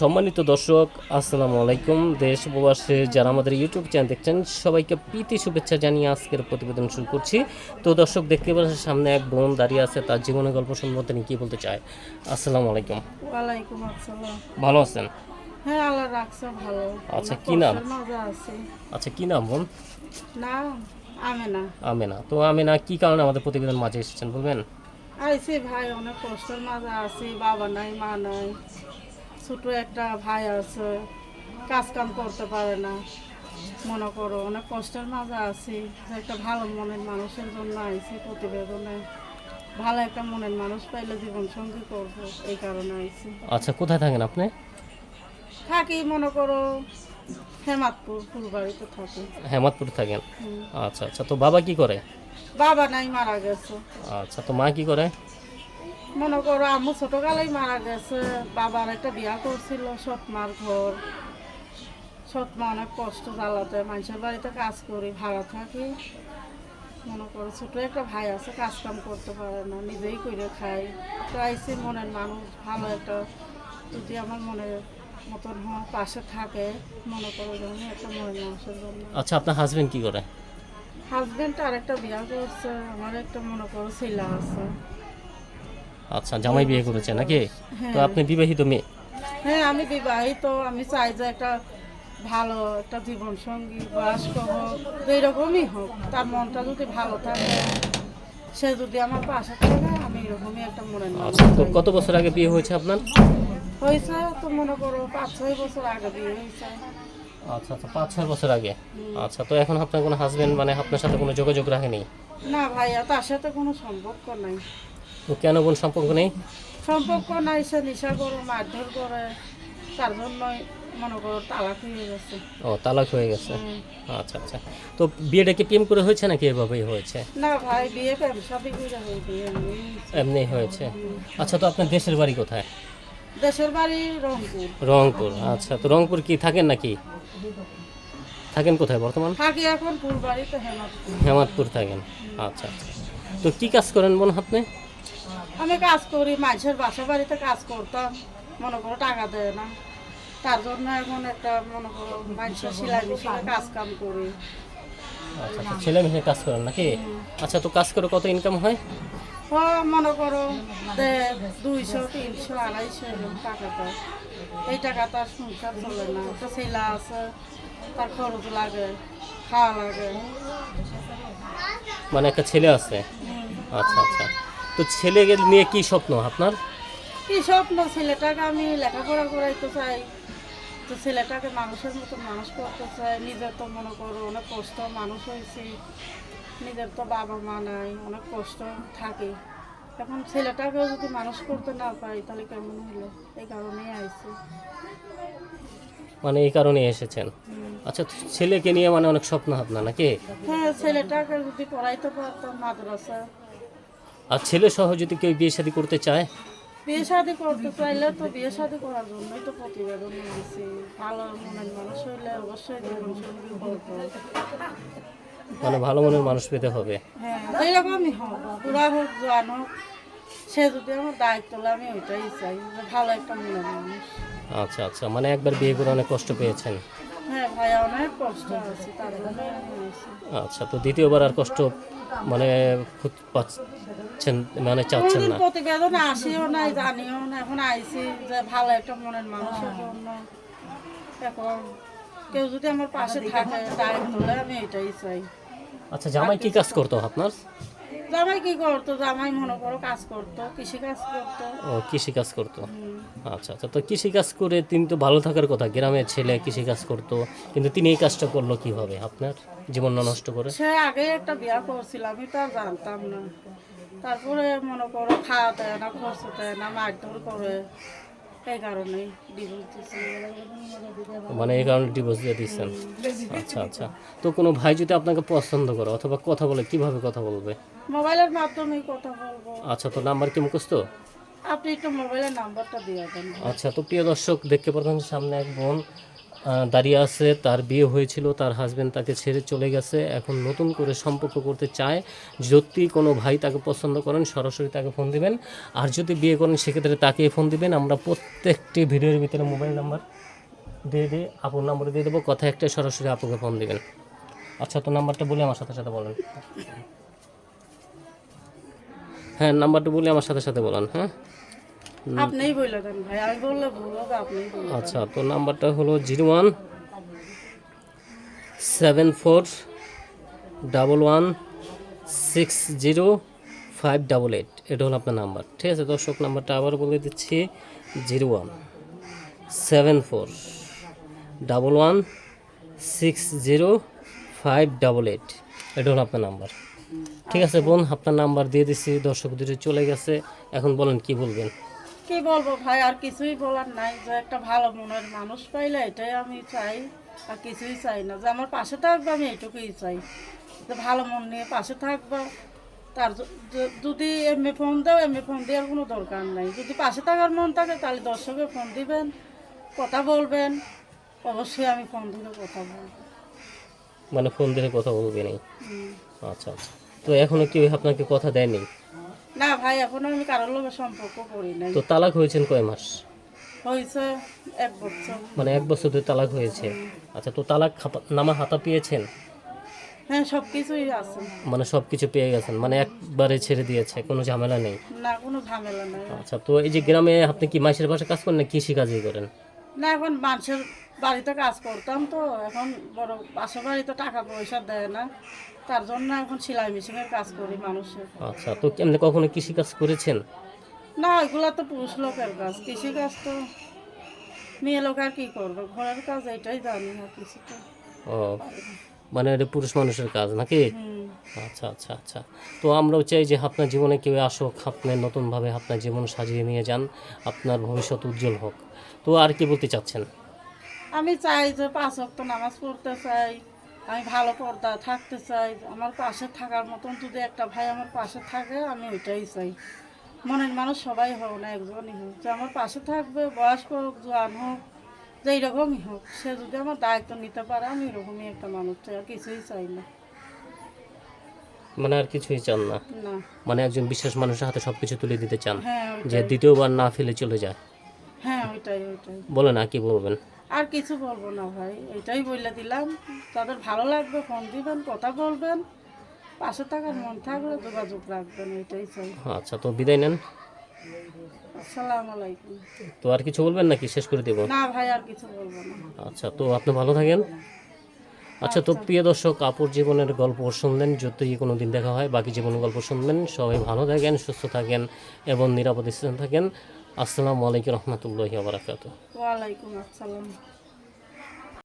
সম্মানিত দর্শক আসসালামু আলাইকুম। দেশ প্রবাসে যারা আমাদের ইউটিউব চ্যানেল দেখছেন সবাইকে প্রীতি শুভেচ্ছা জানিয়ে আজকের প্রতিবেদন শুরু করছি। তো দর্শক দেখতে পাচ্ছেন সামনে এক বোন দাঁড়িয়ে আছে তার জীবনের গল্প সম্বন্ধে তিনি কী বলতে চায়? আসসালামু আলাইকুম। ওয়ালাইকুম আসসালাম। ভালো আছেন? হ্যাঁ আল্লাহ রাখছে ভালো। আচ্ছা, কি নাম? আচ্ছা কী নাম বোন? না আমি না আমেনা। তো আমেনা কী কারণে আমাদের প্রতিবেদন মাঝে এসেছেন বলবেন? আইসি ভাই অনেক কষ্টের মাঝে আছি বাবা নাই মা নাই। ছোট একটা ভাই আছে কাজ কাম করতে পারে না। মনে করো অনেক কষ্টের মাঝে আছি। একটা ভালো মনের মানুষের জন্য আইছি প্রতিবেদনে। ভালো একটা মনের মানুষ পাইলে জীবন সঙ্গী করব এই কারণে আইছি। আচ্ছা কোথায় থাকেন আপনি? থাকি মনে করো হেমাতপুর ফুলবাড়িতে থাকি। হেমাদপুর থাকেন? আচ্ছা আচ্ছা তো বাবা কি করে? বাবা নাই মারা গেছে। আচ্ছা তো মা কি করে? মনে করো আম্মু ছোটকালেই মারা গেছে বাবার একটা বিয়া করছিল সৎ মার ঘর। সৎ মা অনেক কষ্ট জ্বালাতে মানুষের বাড়িতে কাজ করি ভাড়া থাকি। মনে করো ছোট একটা ভাই আছে কাজ কাম করতে পারে না নিজেই করে খাই তো আইসি মনের মানুষ ভালো একটা যদি আমার মনের মতন হয় পাশে থাকে মনে করো যেন একটা মনের মানুষের জন্য। আচ্ছা আপনার হাজবেন্ড কি করে? হাজবেন্ড আর একটা বিয়া করছে আমার একটা মনে করো ছেলে আছে। আচ্ছা জামাই বিয়ে করেছে নাকি? তো হ্যাঁ। আপনি বিবাহিত মেয়ে? হ্যাঁ আমি বিবাহিত আমি চাই যে একটা ভালো একটা জীবন সঙ্গী বয়স্ক হোক এইরকমই হোক। তার মনটা যদি ভালো থাকে সে যদি আমার পাশে থাকে আমি এরকমই একটা মানুষ আচ্ছা তো কত বছর আগে বিয়ে হয়েছে আপনার? হয়েছে তো মনে করো পাঁচ ছয় বছর আগে বিয়ে হয়েছে। আচ্ছা আচ্ছা পাঁচ ছয় বছর আগে? আচ্ছা তো এখন আপনার কোনো হাজবেন্ড মানে আপনার সাথে কোনো যোগাযোগ রাখেনি? না ভাইয়া তার সাথে কোনো সম্পর্ক নাই। তো কেন কোন সম্পর্ক নেই? সম্পর্ক নাই সে নেশা করে মারধর করে তার জন্যই মনে করো তালাক হয়ে গেছে। ও তালাক হয়ে গেছে? আচ্ছা আচ্ছা। তো বিয়েটা কি প্রেম করে হয়েছে নাকি এভাবেই হয়েছে? না ভাই বিয়ে প্রেম সবই করে হয়ে এমনি। এমনি হয়েছে। আচ্ছা তো আপনার দেশের বাড়ি কোথায়? দেশের বাড়ি রংপুর। রংপুর আচ্ছা। তো রংপুর কি থাকেন নাকি? থাকেন কোথায় বর্তমান? থাকি এখন ফুলবাড়িতে হেমাদপুর হেমাদপুর থাকেন। আচ্ছা আচ্ছা। তো কি কাজ করেন বোন আপনি? আমি কাজ করি মাঝের বাসা বাড়িতে কাজ করতাম মনে করো টাকা দেয় না। তার জন্য এখন একটা মনে করো মানুষের সেলাই মেশিনে কাজ কাম করি। আচ্ছা আচ্ছা ছেলে মেয়ে কাজ করেন নাকি? আচ্ছা তো কাজ করে কত ইনকাম হয়? ও মনে করো দে- দুইশো তিনশো আড়াইশো এরকম টাকা পায়। এই টাকা তার সংসার চলে না। একটা ছেলে আছে তার খরচ লাগে খাওয়া লাগে। মানে একটা ছেলে আছে? আচ্ছা আচ্ছা। তো ছেলে নিয়ে কি স্বপ্ন আপনার? কি স্বপ্ন? ছেলেটাকে আমি লেখাপড়া করাইতে চাই। তো ছেলেটাকে মানুষের মতো মানুষ করতে চাই। নিজের তো মনে করো অনেক কষ্ট মানুষ হয়েছি। নিজের তো বাবা মা নাই অনেক কষ্ট থাকে। এখন ছেলেটাকেও যদি মানুষ করতে না পারি তাহলে কেমন হলো? এই কারণেই আইছি। মানে এই কারণে এসেছেন? আচ্ছা ছেলেকে নিয়ে মানে অনেক স্বপ্ন আপনার নাকি? হ্যাঁ ছেলেটাকে যদি পড়াইতে পারতাম মাদ্রাসা। আর ছেলে সহ যদি কেউ বিয়ে শাদী করতে চায়? বিয়ে শাদি করতে চাইলে তো বিয়ে শাদি করার জন্যই তো প্রতিবেদন নিয়েছি ভালো মনের মানুষ হইলে অবশ্যই করব মানে ভালো মনের মানুষ পেতে হবে। হ্যাঁ হোক জোয়ান হোক সে যদি আমার দায়িত্ব আমি ওইটাই চাই ভালো একটা মনের মানুষ। আচ্ছা আচ্ছা। মানে একবার বিয়ে করে অনেক কষ্ট পেয়েছেন। হ্যাঁ আচ্ছা তো দ্বিতীয়বার আর কষ্ট মানে পাচ্ছেন মানে চাচ্ছেন না? প্রতিবেদন আসিও নাই জানিও না এখন আইছি যে ভালো একটা মনের মানুষের জন্য। এখন কেউ যদি আমার পাশে থাকে দায়িত্ব আমি এটাই চাই। আচ্ছা জামাই কি কাজ করতো আপনার? জামাই কি করতো? জামাই মনে করো কাজ করতো কৃষি কাজ করতো। ও কৃষি কাজ করতো। আচ্ছা আচ্ছা। তো কৃষি কাজ করে তিনি তো ভালো থাকার কথা। গ্রামের ছেলে কৃষি কাজ করতো কিন্তু তিনি এই কাজটা করল কীভাবে? আপনার জীবন নষ্ট করে? সে আগে একটা বিয়া করছিল আমি তো আর জানতাম না। তারপরে মনে করো খাওয়া দেয় না খরচ দেয় না মারধর করে। এই কারণেই ডিভোর্স মানে এই কারণে ডিভোর্স দিয়ে দিচ্ছেন। আচ্ছা আচ্ছা। তো কোনো ভাই যদি আপনাকে পছন্দ করে অথবা কথা বলে কীভাবে কথা বলবে? মোবাইলের মাধ্যমেই কথা বলব। আচ্ছা তো নাম্বার কি মুখস্থ? আপনি একটু মোবাইলের নাম্বারটা দিয়ে দেন। আচ্ছা তো প্রিয় দর্শক দেখতে পাচ্ছেন সামনে এক বোন দাঁড়িয়ে আছে। তার বিয়ে হয়েছিল তার হাজবেন্ড তাকে ছেড়ে চলে গেছে। এখন নতুন করে সম্পর্ক করতে চায়। যদি কোনো ভাই তাকে পছন্দ করেন সরাসরি তাকে ফোন দিবেন। আর যদি বিয়ে করেন সেক্ষেত্রে তাকে ফোন দিবেন। আমরা প্রত্যেকটি ভিডিওর ভিতরে মোবাইল নাম্বার দিয়ে দিয়ে আপুর নাম্বার দিয়ে দেবো কথা একটা সরাসরি আপুকে ফোন দেবেন। আচ্ছা তো নাম্বারটা বলে আমার সাথে সাথে বলেন। হ্যাঁ নাম্বারটা বলে আমার সাথে সাথে বলেন হ্যাঁ? আপনিই বলে দেন ভাই আমি বললে ভুল হবে আপনিই আচ্ছা তো নাম্বারটা হলো zero one seven four double one six zero five double eight এটা হলো আপনার নাম্বার ঠিক আছে? দর্শক নাম্বারটা আবার বলে দিচ্ছি zero one seven four double one six zero five double eight. এটা হলো আপনার নাম্বার। ঠিক আছে বোন, আপনার নাম্বার দিয়ে দিচ্ছি দর্শক দুটো চলে গেছে। এখন বলেন, কি বলবেন? কি বলব ভাই, আর কিছুই বলার নাই। যে একটা ভালো মনের মানুষ পাইলে এটাই আমি চাই, আর কিছুই চাই না। যে আমার পাশে থাকবে, আমি এইটুকুই চাই। যে ভালো মন নিয়ে পাশে থাকবে। তার যদি এমনি ফোন দাও এমনি ফোন দেওয়ার কোনো দরকার নাই। যদি পাশে থাকার মন থাকে, তাহলে দর্শকে ফোন দিবেন, কথা বলবেন। অবশ্যই আমি ফোন দিলে কথা বলব। মানে ফোন দিলে কথা বলবে নেই আচ্ছা আচ্ছা। তো এখনও কেউ আপনাকে কথা দেয়নি? না ভাই এখনও আমি কারোর লোকের সম্পর্ক করি নাই। তো তালাক হয়েছেন কয় মাস? হয়েছে এক বছর। মানে এক বছর ধরে তালাক হয়েছে। আচ্ছা তো তালাক নামা হাতা পেয়েছেন? হ্যাঁ সব কিছুই আছে। মানে সব কিছু পেয়ে গেছেন? মানে একবারে ছেড়ে দিয়েছে? কোনো ঝামেলা নেই? না কোনো ঝামেলা নাই। আচ্ছা তো এই যে গ্রামে আপনি কি মাসের বাসায় কাজ করেন না কৃষি কাজই করেন? না এখন মানুষের বাড়িতে কাজ করতাম তো এখন বড় পাশের বাড়িতে টাকা পয়সা দেয় না। তার জন্য এখন সেলাই মেশিনের কাজ করি মানুষের। আচ্ছা তো এমনি কখনো কৃষি কাজ করেছেন? না ওইগুলো তো পুরুষ লোকের কাজ কৃষি কাজ তো মেয়ে লোক আর কি করবে? ঘরের কাজ এটাই জানি না তো। ও মানে এটা পুরুষ মানুষের কাজ নাকি? আচ্ছা আচ্ছা আচ্ছা। তো আমরাও চাই যে আপনার জীবনে কেউ আসুক আপনি নতুনভাবে আপনার জীবন সাজিয়ে নিয়ে যান আপনার ভবিষ্যৎ উজ্জ্বল হোক। তো আর কি বলতে চাচ্ছেন? আমি চাই যে পাঁচ অক্ট নামাজ পড়তে চাই আমি ভালো পর্দা থাকতে চাই আমার পাশে থাকার মতন যদি একটা ভাই আমার পাশে থাকে আমি ওইটাই চাই। মনের মানুষ সবাই হোক না একজনই হোক যে আমার পাশে থাকবে বয়স্ক হোক জোয়ান হোক যে এইরকমই হোক সে যদি আমার দায়িত্ব নিতে পারে আমি এরকমই একটা মানুষ চাই আর কিছুই চাই না। মানে আর কিছুই চান না? না। মানে একজন বিশেষ মানুষের হাতে সব কিছু তুলে দিতে চান হ্যাঁ যে দ্বিতীয়বার না ফেলে চলে যায়। হ্যাঁ ওইটাই ওইটাই। বলে না কি বলবেন? আর কিছু বলব না ভাই এটাই বলে দিলাম। তাদের ভালো লাগবে ফোন দিবেন কথা বলবেন। পাঁচশো থাকার মন থাকলে যোগাযোগ রাখবেন এটাই চাই। আচ্ছা তো বিদায় নেন। আসসালামু আলাইকুম। তো আর কিছু বলবেন নাকি? শেষ করে দেব? না ভাই আর কিছু বলব না। আচ্ছা তো আপনি ভালো থাকেন। আচ্ছা তো প্রিয় দর্শক আপুর জীবনের গল্প শুনলেন যদি কোনো দিন দেখা হয় বাকি জীবনের গল্প শুনবেন সবাই ভালো থাকেন সুস্থ থাকেন এবং নিরাপদ স্থানে থাকেন। আসসালামু আলাইকুম রহমতুল্লাহ বারাকাতুহ। ওয়ালাইকুম আসসালাম।